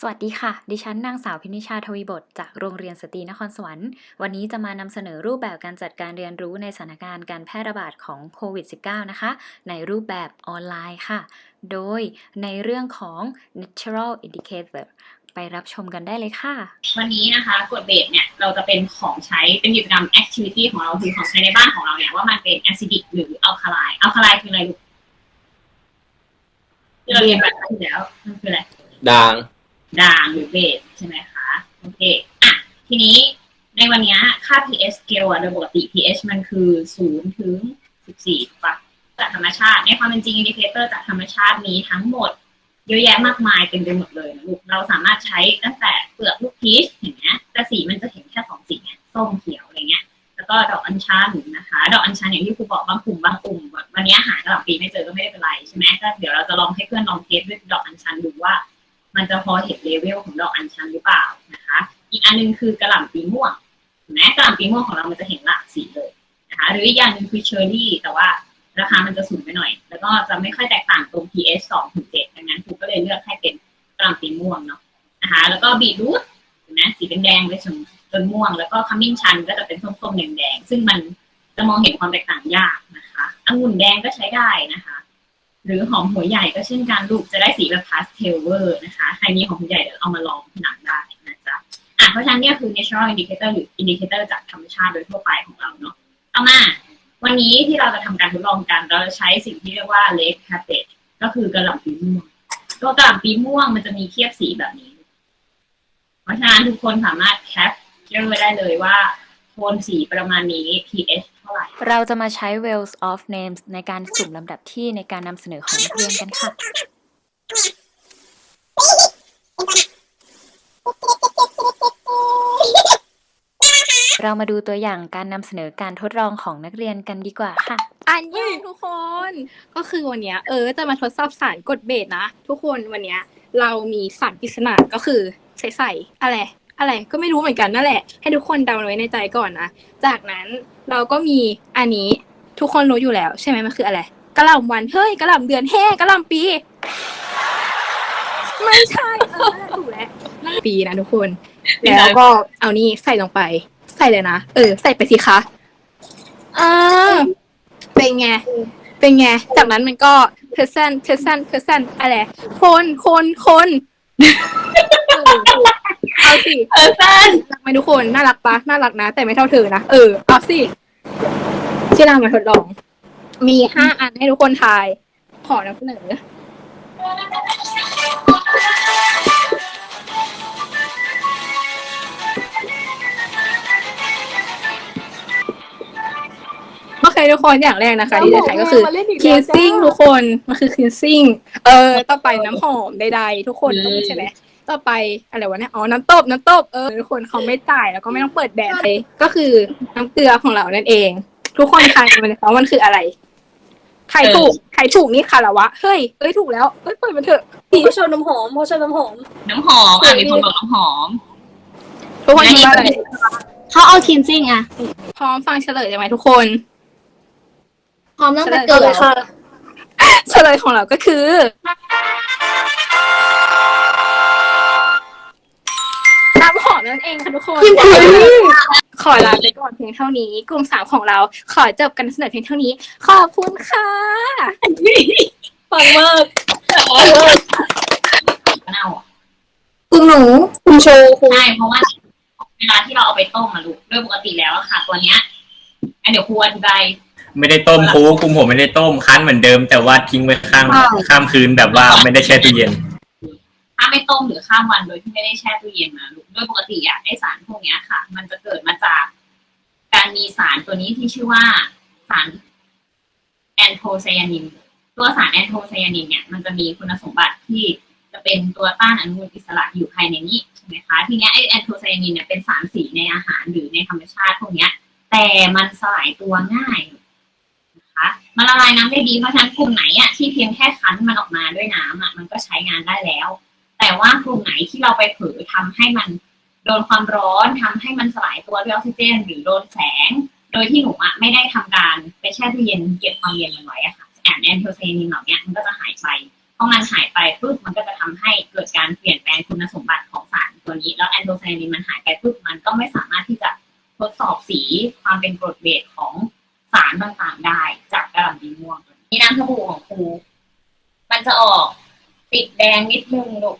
สวัสดีค่ะ ดิฉันนางสาวพินิชาทวีบทจากโรงเรียนสตรีนครสวรรค์ วันนี้จะมานำเสนอรูปแบบการจัดการเรียนรู้ในสถานการณ์การแพร่ระบาดของโควิด -19 นะคะ ในรูปแบบออนไลน์ค่ะ โดยในเรื่องของ natural indicator ไปรับชมกันได้เลยค่ะ วันนี้นะคะกฎเบสเนี่ยเราจะเป็นของใช้เป็นกิจกรรม activity ของเราคือของใช้ในบ้านของเราเนี่ยว่ามันเป็น acidic หรือ alkaline alkaline คืออะไรลูกที่เราเรียนแบบครั้งที่แล้วมันคืออะไรด่าง ด่างหรือเบสใช่ไหมคะโอเคอะทีนี้ในวันนี้ค่า pH scale อะโดยปกติ pH มันคือ0ถึง14ถูกปะจากธรรมชาติ ในความเป็นจริงอินดิเคเตอร์จากธรรมชาติมีทั้งหมด เยอะแยะมากมายเต็มไปหมดเลยนะลูกเราสามารถใช้ตั้งแต่เปลือกลูกพีชอย่างเงี้ยแต่สีมันจะเห็นแค่สองสีไงส้มเขียวอะไรเงี้ยแล้วก็ดอกอัญชันนะคะ ดอกอัญชันอย่างที่ครูบอกบางกลุ่มบางกลุ่มวันนี้หากระหล่ำปีไม่เจอก็ไม่ได้เป็นไรใช่ไหมก็เดี๋ยวเราจะลองให้เพื่อนลองเทสด้วยดอกอัญชันดูว่า มันจะพอเห็นเลเวลของดอกอัญชันหรือเปล่านะคะ อีกอันหนึงคือกระหล่ำปีม่วงเห็นไหมกระหล่ำปีม่วงของเรามันจะเห็นหลากสีเลยนะคะหรืออีกอย่างนึ่งคือเชอร์รี่ แต่ว่าราคามันจะสูงไปหน่อย แล้วก็จะไม่ค่อยแตกต่างตรง pH 2ถึง7ดังนั้นครูก็เลยเลือกให้เป็นกระหล่ำปีม่วงเนาะนะคะแล้วก็บีทรูทนไหมสีเป็นแดงไปจนจนม่วง แล้วก็ขมิ้นชันก็จะเป็นส้มๆแดงๆซึ่งมันจะมองเห็นความแตกต่างยากนะคะองุ่นแดงก็ใช้ได้นะคะ หรือหอมหัวใหญ่ก็เช่นกันลูกจะได้สีแบบพาสเทลเวอร์นะคะ ใครมีหอมหัวใหญ่เดี๋ยวเอามาลองผนังได้นะจ๊ะอะเพราะฉะนั้นเนี่ยคือ natural indicator หรือ indicator จากธรรมชาติโดยทั่วไปของเราเนาะต่อมา วันนี้ที่เราจะทำการทดลองกัน เราจะใช้สิ่งที่เรียกว่า red carpet ก็คือกระหล่ำปีม่วงตัวกระหล่ำปีม่วงมันจะมีเทียบสีแบบนี้ เพราะฉะนั้นทุกคนสามารถแคปเจอไว้ได้เลยว่า โทนสีประมาณนี้ pH เท่าไหร่ เราจะมาใช้ Wells of Names ในการสุ่มลำดับที่ในการนำเสนอของนักเรียนกันค่ะ เรามาดูตัวอย่างการนำเสนอการทดลองของนักเรียนกันดีกว่าค่ะ อันนี้ทุกคน ก็คือวันเนี้ยเออจะมาทดสอบสารกดเบสนะ ทุกคนวันเนี้ยเรามีสารปริศนาก็คือใส่ใส่อะไร อะไรก็ไม่รู้เหมือนกันนั่นแหละ ให้ทุกคนเดาไว้ในใจก่อนนะ จากนั้นเราก็มีอันนี้ทุกคนรู้อยู่แล้ว ใช่ไหมมันคืออะไรกระหล่ำวันเฮ้ยกระหล่ำเดือนเฮ้กระหล่ำปี ไม่ใช่เออถูกแล้วนั่นปีนะทุกคน แล้วก็เอานี่ใส่ลงไป ใส่เลยนะเออ ใส่ไปสิคะอ่าเป็นไงเป็นไง จากนั้นมันก็ person person person อะไรคนคนคน เออเอาสิเออสั้นรักไหมทุกคน น่ารักปะน่ารักนะ แต่ไม่เท่าเธอนะ เออ เอาสิที่เรามาทดลอง มีห้าอันให้ทุกคนทาย ขอนำเสนอโอเคทุกคนอย่างแรกนะคะ ที่จะใช้ก็คือ cleansing ทุกคน มันคือ cleansing เออ ต่อไปน้ำหอมใดๆทุกคนต้องมีใช่ไหม ต่อไปอะไรวะเนี่ยอ๋อน้ำตบน้ำตบเออทุกคนเขาไม่จ่ายแล้วก็ไม่ต้องเปิดแดดเลย ก็คือน้ำเกลือของเรานั่นเอง ทุกคนทายมันเขามันคืออะไรใครถูกใครถูกนี่คารวะ เฮ้ยเอ้ยถูกแล้วเอ้ยเปิดมันเถอะผีชนน้ำหอมพอชนน้ำหอม น้ำหอมอะมีคนบอกน้ำหอม ทุกคนคิดว่าอะไรเขาเอาคินซิ่งอะพร้อมฟังเฉลยใช่ไหมทุกคน พร้อมตั้งแต่เกิดเลยค่ะ เฉลยของเราก็คือ เองค่ะทุกคนขอลาไปก่อนเพียงเท่านี้ กลุ่มสามของเราขอจบกันเสนอเพียงเท่านี้ ขอบคุณค่ะฟังมากมะนาวอะคุณหนูคุณโชว์คุณใช่เพราะว่าเวลาที่เราเอาไปต้มอะลูกโดยปกติแล้วอะค่ะ ตัวเนี้ยอันเดี๋ยวครูอธิบายไม่ได้ต้มครูคุมผมไม่ได้ต้มคั้นเหมือนเดิม แต่ว่าทิ้งไว้ข้ามข้ามคืนแบบว่าไม่ได้แช่ตู้เย็น ถ้าไม่ต้มหรือข้ามวันโดยที่ไม่ได้แช่ตู้เย็นมาลูกโดยปกติอะไอสารพวกเนี้ยค่ะ มันจะเกิดมาจาก การมีสารตัวนี้ที่ชื่อว่าสารแอนโทไซยานิน ตัวสารแอนโทไซยานินเนี่ยมันจะมีคุณสมบัติที่จะเป็นตัวต้านอนุมูลอิสระอยู่ภายในนี้ใช่ไหมคะทีเนี้ยไอแอนโทไซยานินเนี่ยเป็นสารสีในอาหารหรือในธรรมชาติพวกเนี้ยแต่มันสลายตัวง่ายนะคะมันละลายน้ำได้ดีเพราะฉะนั้นกลุ่มไหนอะที่เพียงแค่คั้นมันออกมาด้วยน้ำอะมันก็ใช้งานได้แล้ว แต่ว่ากลุ่มไหนที่เราไปเผลอทำให้มันโดนความร้อนทำให้มันสลายตัวด้วยออกซิเจน หรือโดนแสง โดยที่หนูอะไม่ได้ทำการไปแช่ตู้เย็นเก็บความเย็นมันไว้อะค่ะแอนแอนโทไซนินเหล่านี้มันก็จะหายไปพอมันหายไปปุ๊บมันก็จะทำให้เกิดการเปลี่ยนแปลงคุณสมบัติของสารตัวนี้ แล้วแอนโทไซนินมันหายไปปุ๊บมันก็ไม่สามารถที่จะทดสอบสีความเป็นกรดเบสของสารต่างๆได้จากกระหล่ำปีม่วงนี่น้ำสบู่ของครูมันจะออกติดแดงนิดนึงลูก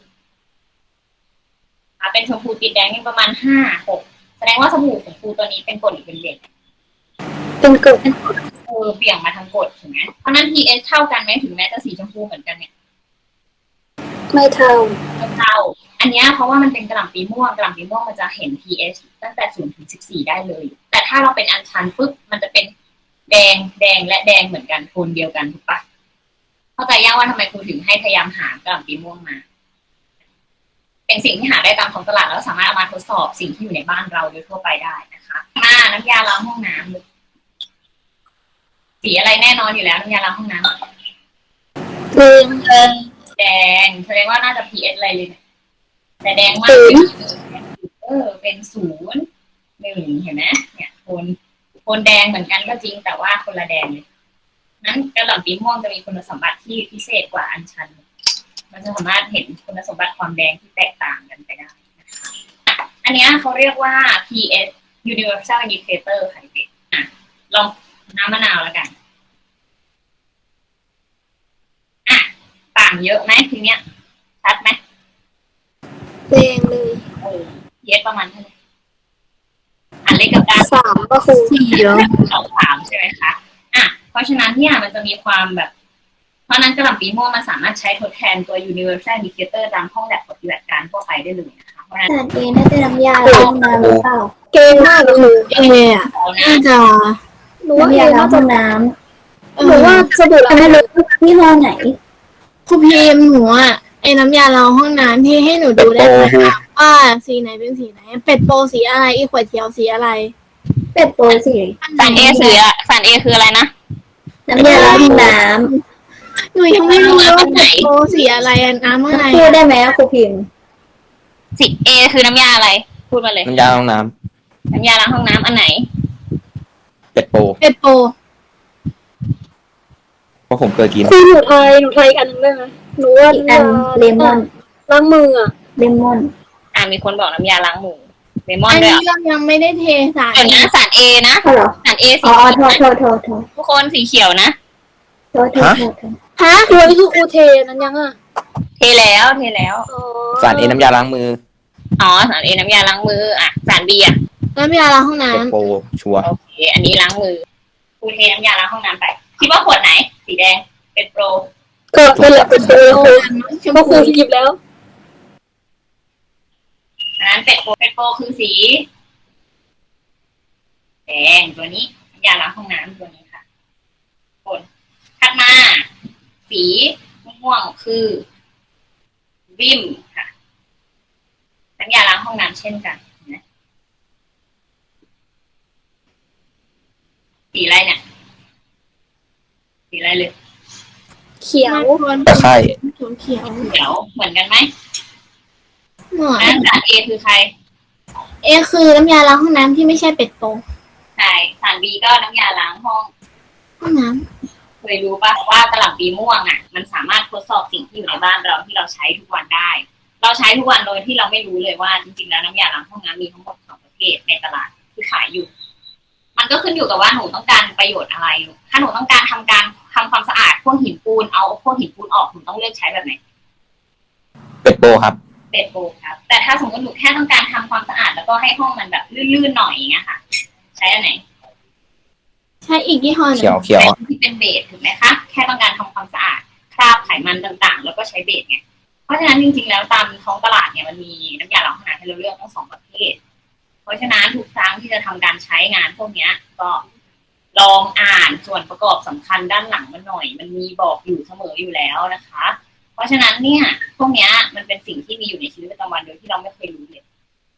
เป็นชมพูติดแดงนี่ประมาณห้าหกแสดงว่าสบู่ของครูตัวนี้เป็นกรดหรือเป็นเบสเป็นกลุ่มเออเบี่ยงมาทางกรดถูกไหมเพราะฉะนั้น pH เท่ากันไหมถึงแม้จะสีชมพูเหมือนกันเนี่ยไม่เท่าไม่เท่า อันเนี้ยเพราะว่ามันเป็นกระหล่ำปีม่วงกระหล่ำปีม่วงมันจะเห็น pH ตั้งแต่0ถึง14ได้เลย แต่ถ้าเราเป็นอัญชันปุ๊บมันจะเป็นแดงแดงและแดงเหมือนกันโทนเดียวกันถูกปะเข้าใจยังว่าทำไมครูถึงให้พยายามหากระหล่ำปีม่วงมา เป็นสิ่งที่หาได้ตามท้องตลาดแล้วสามารถเอามาทดสอบสิ่งที่อยู่ในบ้านเราโดยทั่วไปได้นะคะมาน้ำยาล้างห้องน้ำลูกสีอะไรแน่นอนอยู่แล้วน้ำยาล้างห้องน้ำเรื่องเงินแดงแสดงว่าน่าจะ PS อะไรเลยเนี่ยแต่แดงมากศูนย์เออเป็นศูนย์หนึ่งเห็นไหมเนี่ยโทนโทนแดงเหมือนกันก็จริงแต่ว่าคนละแดงเลยนั้นกระหล่ำปีม่วงจะมีคุณสมบัติที่พิเศษกว่าอัญชัน มันจะสามารถเห็นคุณสมบัติความแดงที่แตกต่างกันไปได้นะคะ อันเนี้ยเขาเรียกว่า PS Universal Indicator ค่ะเด็กๆอะลองน้ำมะนาวแล้วกันอะต่างเยอะไหมทีเนี้ย ชัดไหมแดงเลยเออเย็ดประมาณเท่าไหร่อันเล็กกับการสามก็คือสี่เยอะสองสามใช่ไหมคะ อะ เพราะฉะนั้นเนี่ยมันจะมีความแบบ เพราะฉะนั้นกระหล่ำปีม่วงมันสามารถใช้ทดแทนตัว universal indicator ตามห้องแลบปฏิบัติการทั่วไปได้เลยนะคะเพราะฉะนั้นแต่เอน่าจะน้ำยาล้างน้ำหรือเปล่าเกมมากเลยเออะเอานะน่าจะหนูว่าเอน่าจะน้ำหนูว่าสบู่ล้างไม่รู้ยี่ห้อไหนครูพิมหนูอะไอ้น้ำยาล้างห้องน้ำที่ให้หนูดูได้ไหมคะว่าสีไหนเป็นสีไหน เป็ดโปสีอะไรอีขวดเขียวสีอะไรเป็ดโปสีสารเอคือสารเอคืออะไรนะน้ำยาล้างน้ำ หนูยังไม่รู้เลยว่าเป็ดโปสีอะไรอะน้ำอะไรพูดได้ไหมครูพิมสิเอคือน้ำยาอะไร พูดมาเลย น้ำยาล้างน้น้ำยาล้างห้องน้ำอันไหนำเป็ดโปเป็ดโปเพราะผมเคยกิน คือหนูไทยหนูไทยอีกอันหนึงได้ไหมหนูว่าอีกอันเลมอนล้างมืออะเลมอนอ่ามีคนบอกน้ำยาล้างมือเลมอนอันด้วยนี้เหรอเรายังไม่ได้เทสารเดี๋ยวนะสารเอนะ อ๋อเหรอสารเอสีอ๋อเขียวโทษโทษโทษโทษทุกคนสีเขียวนะ โทษโทษโทษโทษ ฮะคือนี่คือครูเทนั้นยังอะเทแล้วเทแล้ว อ๋อสารเอน้ำยาล้างมืออ๋อสารเอน้ำยาล้างมืออะสารบีอะน้ำยาล้างห้องน้เป็ดโปชัวร์โอเค อันนี้ล้างมือคูเทน้ำยาล้างห้องน้ำไป คิดว่าขวดไหน สีแดง เป็นโปรก็เป็นแหละเป็นโปรแล้วครูำชมเพราะครูพูหยิบแล้วอันนั้นเป็ดโปรเป็ดโปรคือสี แดงตัวนี้น้ำยาล้างห้องน้ำตัวนี้ค่ะคนถัดมา สีม่วงๆคือ วิมค่ะน้ำยาล้างห้องน้ำเช่นกันเห็นไหมสีอะไรเนี่ย สีอะไรเลย เขียวตะไคร่เขียวเขียวเขียวเหมือนกันไหมหน่อยอันนั้นสารเอคือใคร เอคือน้ำยาล้างห้องน้ำที่ไม่ใช่เป็ดโปใช่สารบีก็น้ำยาล้างห้อง ห้องน้ เคยรู้ปะว่ากระหล่ำปีม่วงอะ มันสามารถทดสอบสิ่งที่อยู่ในบ้านเราที่เราใช้ทุกวันได้ เราใช้ทุกวันโดยที่เราไม่รู้เลยว่าจริงๆแล้วน้ำยาล้างห้องน้ำมีทั้งหมดสองประเภทในตลาดที่ขายอยู่ มันก็ขึ้นอยู่กับว่าหนูต้องการประโยชน์อะไร ถ้าหนูต้องการทำการทำความสะอาดพวกหินปูนเอาพวกหินปูนออกหนูต้องเลือกใช้แบบไหนเป็ดโปครับเป็ดโบครับ แต่ถ้าสมมติหนูแค่ต้องการทำความสะอาดแล้วก็ให้ห้องมันแบบลื่นๆหน่อยอย่างเงี้ยค่ะ ใช้อันไหนำ ใช้อีกยี่ห้อหนึ่เขียวงเขียวใช้ที่เป็นเบสถูกไหมคะแค่ต้องการทำความสะอาดคราบไขมันต่างๆ แล้วก็ใช้เบสไงเพราะฉะนั้นจริงๆ แล้วตามท้องตลาดเนี่ยมันมีน้ำยาล้างห้องน้ำให้เราเลือกทั้งสองประเภท เพราะฉะนั้นทุกครั้งที่จะทำการใช้งานพวกเนี้ยก็ลองอ่านส่วนประกอบสำคัญด้านหลังมันหน่อย มันมีบอกอยู่เสมออยู่แล้วนะคะ เพราะฉะนั้นเนี่ยพวกเนี้ยมันเป็นสิ่งที่มีอยู่ในชีวิตประจำวันโดยที่เราไม่เคยรู้เลย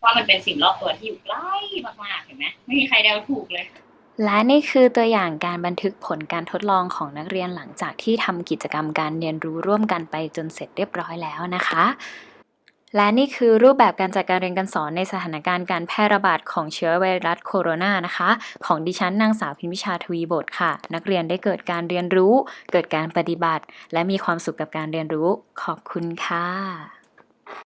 ว่ามันเป็นสิ่งรอบตัวที่อยู่ใกล้มากๆเห็นไหมไม่มีใครเดาถูกเลย และนี่คือตัวอย่างการบันทึกผลการทดลองของนักเรียนหลังจากที่ทำกิจกรรมการเรียนรู้ร่วมกันไปจนเสร็จเรียบร้อยแล้วนะคะ และนี่คือรูปแบบการจัดการเรียนการสอนในสถานการณ์การแพร่ระบาดของเชื้อไวรัสโคโรนานะคะ ของดิฉันนางสาวพิมพิชาทวีบทค่ะ นักเรียนได้เกิดการเรียนรู้ เกิดการปฏิบัติ และมีความสุขกับการเรียนรู้ ขอบคุณค่ะ